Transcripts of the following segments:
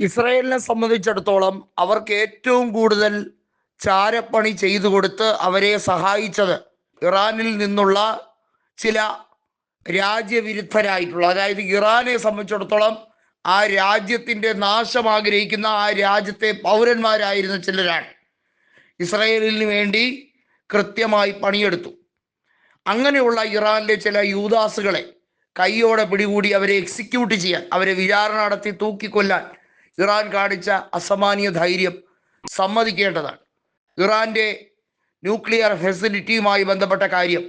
ഇസ്രായേലിനെ സംബന്ധിച്ചിടത്തോളം അവർക്ക് ഏറ്റവും കൂടുതൽ ചാരപ്പണി ചെയ്തു കൊടുത്ത് അവരെ സഹായിച്ചത് ഇറാനിൽ നിന്നുള്ള ചില രാജ്യവിരുദ്ധരായിട്ടുള്ള അതായത് ഇറാനെ സംബന്ധിച്ചിടത്തോളം ആ രാജ്യത്തിന്റെ നാശം ആഗ്രഹിക്കുന്ന ആ രാജ്യത്തെ പൗരന്മാരായിരുന്ന ചിലരാണ്. ഇസ്രായേലിന് വേണ്ടി കൃത്യമായി പണിയെടുത്തു. അങ്ങനെയുള്ള ഇറാനിലെ ചില യൂദാസുകളെ കൈയോടെ പിടികൂടി അവരെ എക്സിക്യൂട്ട് ചെയ്യാൻ അവരെ വിചാരണ നടത്തി തൂക്കിക്കൊല്ലാൻ ഇറാൻ കാണിച്ച അസാമാന്യ ധൈര്യം സമ്മതിക്കേണ്ടതാണ്. ഇറാന്റെ ന്യൂക്ലിയർ ഫെസിലിറ്റിയുമായി ബന്ധപ്പെട്ട കാര്യം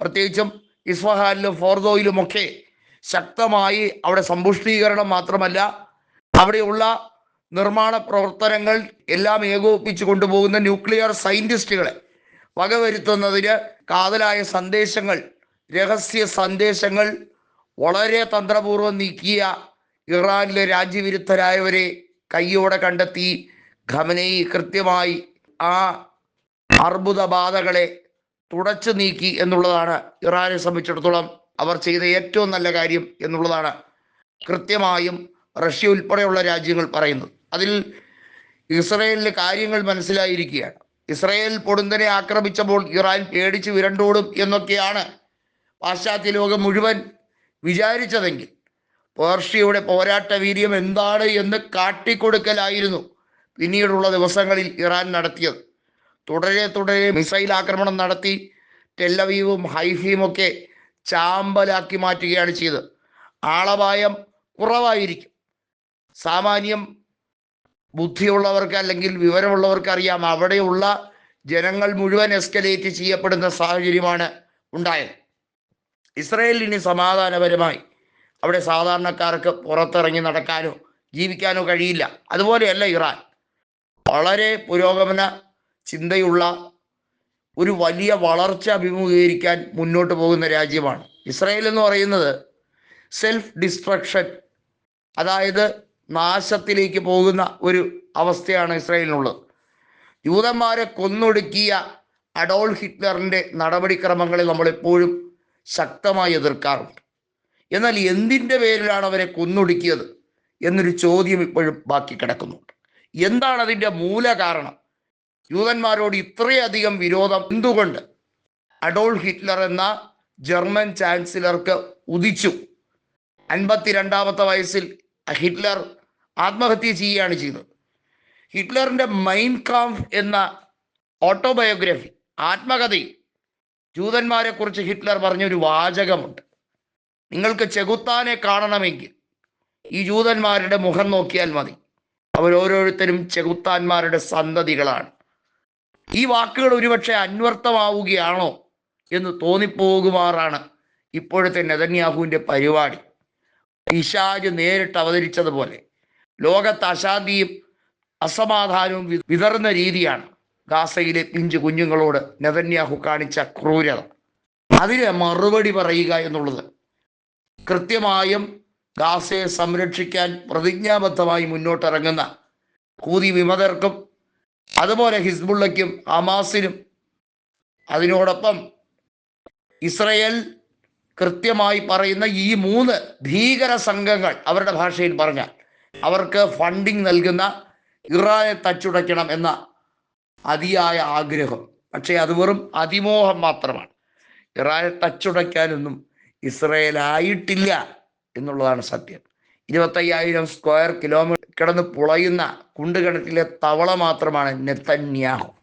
പ്രത്യേകിച്ചും ഇസ്ഫഹാനിലും ഫോർദോയിലുമൊക്കെ ശക്തമായി അവിടെ സമ്പുഷ്ടീകരണം മാത്രമല്ല അവിടെയുള്ള നിർമ്മാണ പ്രവർത്തനങ്ങൾ എല്ലാം ഏകോപിപ്പിച്ചു കൊണ്ടുപോകുന്ന ന്യൂക്ലിയർ സയന്റിസ്റ്റുകളെ വകവരുത്തുന്നതിന് കാതലായ സന്ദേശങ്ങൾ രഹസ്യ സന്ദേശങ്ങൾ വളരെ തന്ത്രപൂർവം നീക്കിയ ഇറാനിലെ രാജ്യവിരുദ്ധരായവരെ കയ്യോടെ കണ്ടെത്തി ഖമനയി കൃത്യമായി ആ അർബുദബാധകളെ തുടച്ചു നീക്കി എന്നുള്ളതാണ് ഇറാനെ സംബന്ധിച്ചിടത്തോളം അവർ ചെയ്ത ഏറ്റവും നല്ല കാര്യം എന്നുള്ളതാണ് കൃത്യമായും റഷ്യ ഉൾപ്പെടെയുള്ള രാജ്യങ്ങൾ പറയുന്നത്. അതിൽ ഇസ്രയേലിന് കാര്യങ്ങൾ മനസ്സിലായിരിക്കുകയാണ്. ഇസ്രയേൽ പൊടുന്നനെ ആക്രമിച്ചപ്പോൾ ഇറാൻ പേടിച്ച് വിരണ്ടോടും എന്നൊക്കെയാണ് പാശ്ചാത്യ ലോകം മുഴുവൻ വിചാരിച്ചതെങ്കിൽ പേർഷ്യയുടെ പോരാട്ട വീര്യം എന്താണ് എന്ന് കാട്ടിക്കൊടുക്കലായിരുന്നു പിന്നീടുള്ള ദിവസങ്ങളിൽ ഇറാൻ നടത്തിയത്. തുടരെ തുടരെ മിസൈൽ ആക്രമണം നടത്തി ടെല്ലവീവും ഹൈഫിയും ഒക്കെ ചാമ്പലാക്കി മാറ്റുകയാണ് ചെയ്തത്. ആളപായം കുറവായിരിക്കും. സാമാന്യം ബുദ്ധിയുള്ളവർക്ക് അല്ലെങ്കിൽ വിവരമുള്ളവർക്ക് അറിയാം അവിടെയുള്ള ജനങ്ങൾ മുഴുവൻ എസ്കലേറ്റ് ചെയ്യപ്പെടുന്ന സാഹചര്യമാണ് ഉണ്ടായത്. ഇസ്രയേലിന് സമാധാനപരമായി അവിടെ സാധാരണക്കാർക്ക് പുറത്തിറങ്ങി നടക്കാനോ ജീവിക്കാനോ കഴിയില്ല. അതുപോലെയല്ല ഇറാൻ. വളരെ പുരോഗമന ചിന്തയുള്ള ഒരു വലിയ വളർച്ച അഭിമുഖീകരിക്കാൻ മുന്നോട്ട് പോകുന്ന രാജ്യമാണ്. ഇസ്രായേൽ എന്ന് പറയുന്നത് സെൽഫ് ഡിസ്ട്രക്ഷൻ അതായത് നാശത്തിലേക്ക് പോകുന്ന ഒരു അവസ്ഥയാണ് ഇസ്രായേലിനുള്ളത്. യൂതന്മാരെ കൊന്നൊടുക്കിയ അഡോൾ ഹിറ്റ്ലറിന്റെ നടപടിക്രമങ്ങളെ നമ്മൾ എപ്പോഴും ശക്തമായി എതിർക്കാറുണ്ട്. എന്നാൽ എന്തിന്റെ പേരിലാണ് അവരെ കൊന്നൊടുക്കിയത് എന്നൊരു ചോദ്യം ഇപ്പോഴും ബാക്കി കിടക്കുന്നുണ്ട്. എന്താണ് അതിന്റെ മൂല കാരണം? യൂതന്മാരോട് ഇത്രയധികം വിരോധം എന്തുകൊണ്ട്? അഡോൾ ഹിറ്റ്ലർ എന്ന ജർമ്മൻ ചാൻസലർക്ക് ഉദിച്ചു. അൻപത്തിരണ്ടാമത്തെ വയസ്സിൽ ഹിറ്റ്ലർ ആത്മഹത്യ ചെയ്യുകയാണ് ചെയ്തത്. ഹിറ്റ്ലറിന്റെ മൈൻ കാംഫ് എന്ന ഓട്ടോബയോഗ്രഫി ആത്മകഥയിൽ ജൂതന്മാരെ കുറിച്ച് ഹിറ്റ്ലർ പറഞ്ഞൊരു വാചകമുണ്ട്. നിങ്ങൾക്ക് ചെകുത്താനെ കാണണമെങ്കിൽ ഈ ജൂതന്മാരുടെ മുഖം നോക്കിയാൽ മതി. അവരോരോരുത്തരും ചെകുത്താന്മാരുടെ സന്തതികളാണ്. ഈ വാക്കുകൾ ഒരുപക്ഷെ അന്വർത്ഥമാവുകയാണോ എന്ന് തോന്നിപ്പോകുമാറാണ് ഇപ്പോഴത്തെ നെതന്യാഹുവിന്റെ പരിപാടി. പിശാജ് നേരിട്ട് അവതരിച്ചതുപോലെ ലോകത്ത് അശാന്തിയും അസമാധാനവും വിതർന്ന രീതിയാണ് ഗാസയിലെ പിഞ്ചു കുഞ്ഞുങ്ങളോട് നെതന്യാഹു കാണിച്ച ക്രൂരത. അതിന് മറുപടി പറയുക എന്നുള്ളത് കൃത്യമായും ഗാസയെ സംരക്ഷിക്കാൻ പ്രതിജ്ഞാബദ്ധമായി മുന്നോട്ടിറങ്ങുന്ന ഹൂതി വിമതർക്കും അതുപോലെ ഹിസ്ബുള്ളയ്ക്കും ഹമാസിനും അതിനോടൊപ്പം ഇസ്രയേൽ കൃത്യമായി പറയുന്ന ഈ മൂന്ന് ഭീകര സംഘങ്ങൾ അവരുടെ ഭാഷയിൽ പറഞ്ഞാൽ അവർക്ക് ഫണ്ടിങ് നൽകുന്ന ഇറാനെ തച്ചുടയ്ക്കണം എന്ന അതിയായ ആഗ്രഹം. പക്ഷേ അത് വെറും അതിമോഹം മാത്രമാണ്. ഇറാനെ തച്ചുടയ്ക്കാനൊന്നും ഇസ്രയേൽ ആയിട്ടില്ല എന്നുള്ളതാണ് സത്യം. ഇരുപത്തയ്യായിരം സ്ക്വയർ കിലോമീറ്റർ കിടന്ന് പുളയുന്ന കുണ്ടുകിണറ്റിലെ തവള മാത്രമാണ് നെത്തന്യാഹു.